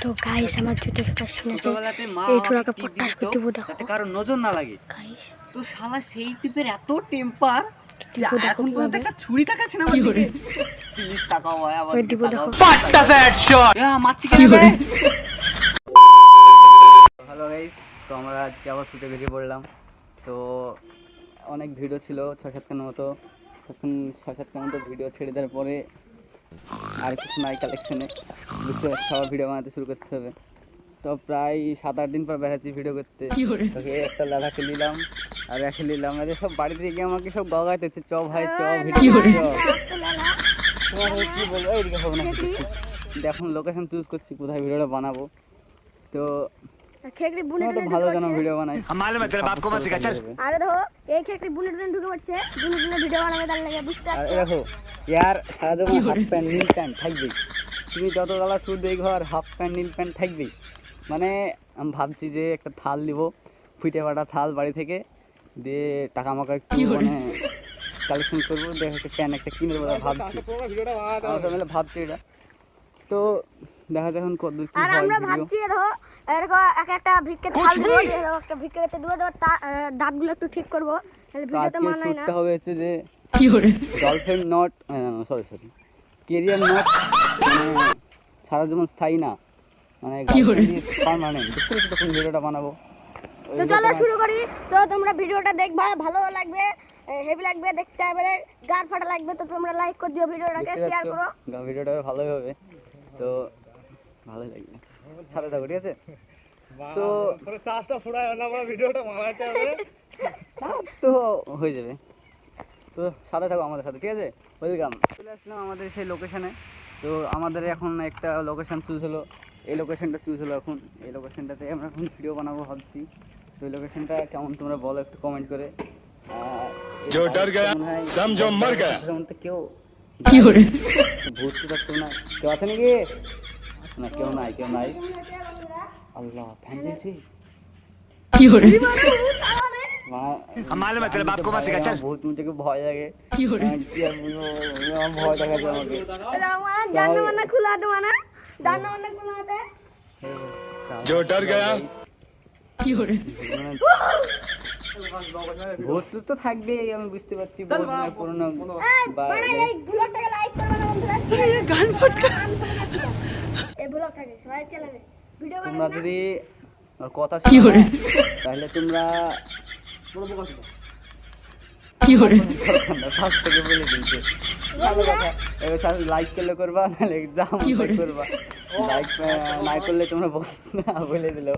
তো গাইস আমার জুতো জুতো মা এই ছোড়াকে পটাশ করে দিব দেখো যাতে কারও নজর না লাগে। গাইস তো শালা সেই টিপের এত টেম্পার এখন পর্যন্ত একটা ছুরি তাকাচ্ছে না আমার দিকে? প্লিজ তাকাও ভাই আবার দিব দেখো। মারছি কেন রে হ্যালো গাইস তো আমরা আজকে আবার শুটে বেরিয়ে পড়লাম। তো অনেক ভিডিও ছিল ছয় সাতখানের মতো। ছয় সাতখানের মতো ভিডিও ছেড়ে দেওয়ার পরে আর কিছু নাই কালেকশনে বুঝতে পারছি? সবার ভিডিও বানাতে শুরু করতে হবে। তো প্রায় সাত আট দিন পর বেড়াচ্ছি ভিডিও করতে। ওকে একটা লাদাখে নিলাম আর রেখে নিলাম। আর সব বাড়িতে গিয়ে আমাকে সব গগাইতেছে। চ ভাই চ ভিডিও তোমার কি বলব? এইদিকে হবে না এখন লোকেশন চুজ করছি কোথায় ভিডিওটা বানাবো। তো খেকড়ি বুলেট তো ভালো জানো ভিডিও বানাই? বাপ আচ্ছা। কো আরে দেখো এই খেকড়ি বুলেট ঢুকে পড়ছে ভিডিও বানাবে তার লাগে বুঝতে আরে দেখো यार সারা দেবো হাফ প্যান্ট নীল প্যান্ট থাকবে। তুমি যত গালা সুদ দেই ঘর হাফ প্যান্ট নীল প্যান্ট থাকবে। মানে আমি ভাবছি যে একটা থাল নিবো ফুটে ফাটা থাল বাড়ি থেকে দিয়ে টাকা মাকা কি মানে কালেকশন করব দেখো একটা প্যান্ট একটা কিনে দেবো ভাবছি। ভাবছি এটা। তো দেখা যাক এখন কতদূর কি আর হয় আমরা ভাবছি দেখো এরকম এক একটা ভিক্ষে থাল দিয়ে দেবো, একটা ভিক্ষে করতে দেবো দেবো দাঁতগুলো একটু ঠিক করব। তাহলে তো ভিডিওতে মানায় না। হবে হচ্ছে যে girlfriend not sorry sorry career not মানে সারা জীবন স্থায়ী না। মানে পারমানেন্ট বুঝতে পেরেছি তখন ভিডিওটা বানাবো? তো চলো শুরু করি। তো তোমরা ভিডিওটা দেখবা ভালো লাগবে হেভি লাগবে দেখতে হবে গান ফাটা লাগবে তো তোমরা লাইক করে দিও ভিডিওটাকে শেয়ার করো। ভিডিওটা ভালোই হবে। তো ভালোই লাগবে সাথে থাকো ঠিক আছে তো চার্জ তো হয়ে যাবে তো সাথে থাকো আমাদের সাথে ঠিক আছে ওয়েলকাম চলে আসলাম আমাদের সেই লোকেশনে তো আমাদের এখন একটা লোকেশন চুজ হলো এই লোকেশনটা চুজ হলো এখন এই লোকেশনটাতে আমরা এখন ভিডিও বানাবো ভাবছি তো এই লোকেশনটা কেমন তোমরা বলো একটু কমেন্ট করে আর এই जो डर गया, মনে হয় समझो मर गया। এর মধ্যে কেউ ভূত তো থাকতো না কেউ আছে নাকি না কেউ নাই কেউ নাই আল্লাহ ফ্যান চলছে মা- हम मालूम है तेरे बाप को मत सिखा चल ভূত মুঝে ভয় লাগে কি আর বলবো আমার ভয় দেখাচ্ছে আমাকে রহমান জান্না মান্না খুলা দোয়ানা জান্না মান্না খুলা আছে जो डर गया ভূত টুত তো থাকবেই আমি বুঝতে পারছি ভূত নয় পুরনো বা মানে এই ব্লগটাকে লাইক করবে না বন্ধুরা এই গান ফাটা এই ব্লগটাকে সবাই চ্যানেলে। ভিডিও তোমরা যদি কথা কি করে? তাহলে তোমরা ফার্স্ট থেকে বলে দিয়েছে ভালো কথা। এবার সাথে লাইক করলে করবা নাহলে জাম করবা। লাইক না করলে তোমরা বলছ না বলে দিলো।